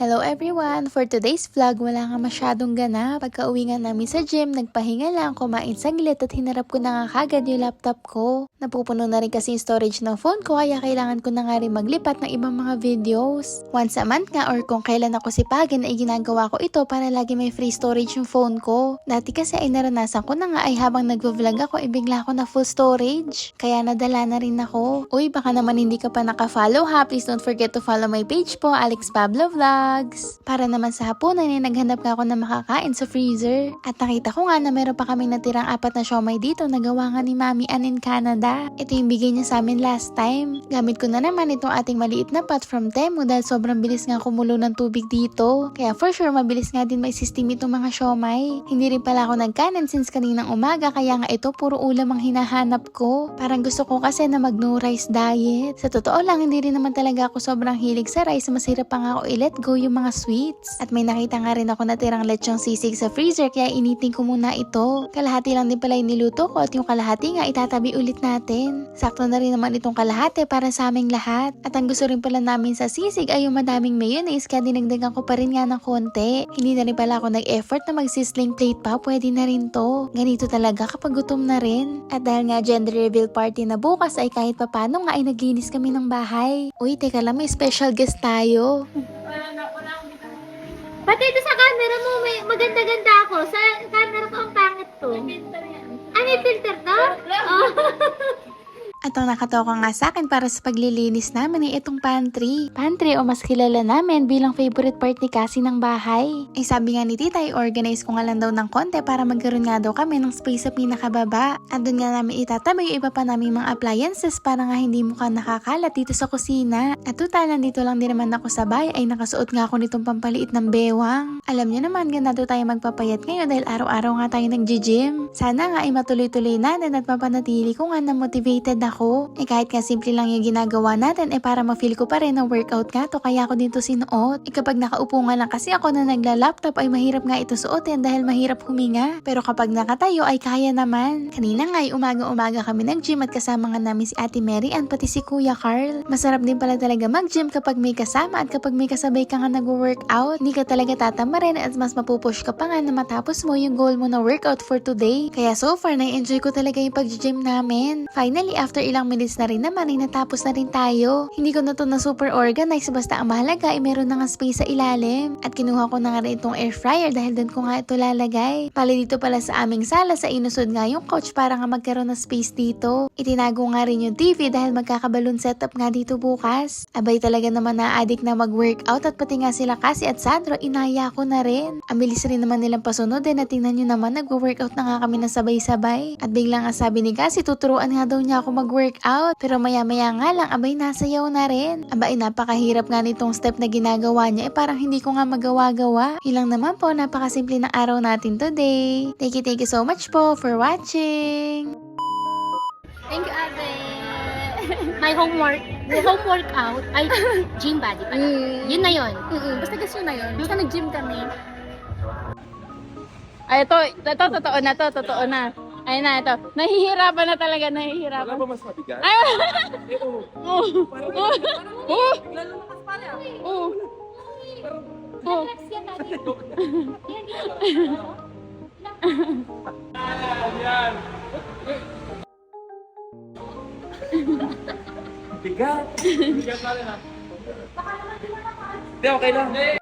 Hello everyone! For today's vlog, wala nga masyadong gana. Pagka uwi nga namin sa gym, nagpahinga lang, kumain saglit at hinarap ko na nga kagad yung laptop ko. Napupuno na rin kasi yung storage ng phone ko kaya kailangan ko na nga rin maglipat ng ibang mga videos. Once a month nga or kung kailan ako sipagin ay ginagawa ko ito para lagi may free storage yung phone ko. Dati kasi ay naranasan ko na nga ay habang nagvo-vlog ako ay bigla ako na full storage. Kaya nadala na rin ako. Uy, baka naman hindi ka pa naka-follow ha. Please don't forget to follow my page po, Alex Pablo Vlogs. Para naman sa hapunan ay naghanap nga ako na makakain sa freezer. At nakita ko nga na meron pa kaming natirang apat na siomay dito na gawa nga ni Mami Ann in Canada. Ito yung bigay niya sa amin last time. Gamit ko na naman itong ating maliit na pot from Temu dahil sobrang bilis nga kumulo ng tubig dito. Kaya for sure mabilis nga din may system itong mga siomay. Hindi rin pala ako nagkanin since kaninang umaga kaya nga ito puro ulam ang hinahanap ko. Parang gusto ko kasi na mag no rice diet. Sa totoo lang hindi rin naman talaga ako sobrang hilig sa rice. Masirap pa nga ako i-let go yung mga sweets. At may nakita nga rin ako na tirang lechong sisig sa freezer kaya initing ko muna ito. Kalahati lang din pala yung niluto ko at yung kalahati nga itatabi ulit natin. Sakto na rin naman itong kalahati para sa aming lahat. At ang gusto rin pala namin sa sisig ay yung madaming mayonnaise kaya dinagdagan ko pa rin nga ng konti. Hindi na rin pala ako nag-effort na mag-sizzling plate pa, pwede na rin to. Ganito talaga kapag gutom na rin. At dahil nga gender reveal party na bukas ay kahit papano nga ay naglinis kami ng bahay. Uy, teka lang, may special guest tayo. Pati ito sa camera mo, may maganda-ganda ako. Sa camera ko, ang pangit to. Ah, may filter to? Oh. At ang nakatoka nga sa akin para sa paglilinis namin ay itong pantry. Pantry o mas kilala namin bilang favorite part ni Cassie ng bahay. Ay sabi nga ni tita, i-organize ko nga lang daw ng konti para magkaroon nga daw kami ng space sa pinakababa. At doon nga namin itatabi yung iba pa namin mga appliances para nga hindi mukha nakakalat dito sa kusina. At total, nandito lang din naman ako sa bahay ay nakasuot nga ako nitong pampaliit ng bewang. Alam niyo naman, ganado tayo magpapayat ngayon dahil araw-araw nga tayo nag-gym. Sana nga ay matuloy-tuloy natin at mapanatili ko nga na motivated ako. Eh kahit nga simple lang yung ginagawa natin, eh para ma-feel ko pa rin na workout nga to kaya ako dito sinuot. Eh kapag nakaupo nga lang kasi ako na nagla-laptop ay mahirap nga ito suotin dahil mahirap huminga. Pero kapag nakatayo ay kaya naman. Kanina nga ay umaga-umaga kami nag-gym at kasama nga namin si Ate Mary and pati si Kuya Carl. Masarap din pala talaga mag-gym kapag may kasama at kapag may kasabay ka nga nag-workout. Hindi ka talaga tatama rin at mas mapupush ka pa nga na matapos mo yung goal mo na workout for today. Kaya so far, na-enjoy ko talaga yung pag-gym namin. Finally, after ilang minutes na rin naman, ay natapos na rin tayo. Hindi ko na to na super organized, basta ang mahalaga ay meron na nga space sa ilalim. At kinuha ko na nga rin itong air fryer dahil doon ko nga ito lalagay. Pali dito pala sa aming sala, sa inusod nga yung couch para nga magkaroon ng space dito. Itinago nga rin yung TV dahil magkakabalon setup nga dito bukas. Abay talaga naman na addict na mag-workout at pati nga sila Cassie at Sandro, inaya ko na rin. Ang bilis rin naman nilang pasunod din at tingnan nyo naman nag-workout na nga kami na sabay-sabay. At biglang nga sabi ni Cassie, tuturuan nga daw niya ako mag-workout. Pero maya-maya nga lang, abay nasayaw na rin. Abay napakahirap nga nitong step na ginagawa niya, eh parang hindi ko nga magawa-gawa. Ilang naman po, napakasimple ng araw natin today. Thank you, thank you so much po for watching. Thank you, Ate. My homework, my home workout ay gym body pala. Mm. Yun na yun. Basta gusto na yun. Basta nag-gym kami. Ay, ito, ito, totoo na to, totoo na. Ay na, ito. Nahihirapan na talaga, nahihirapan. Wala ba mas mabigat? Ay, Oo. oh, oh, oh, oh, oh. Relax yan. Yan. Bigat. Bigat pa rin ah. Hindi, okay lang.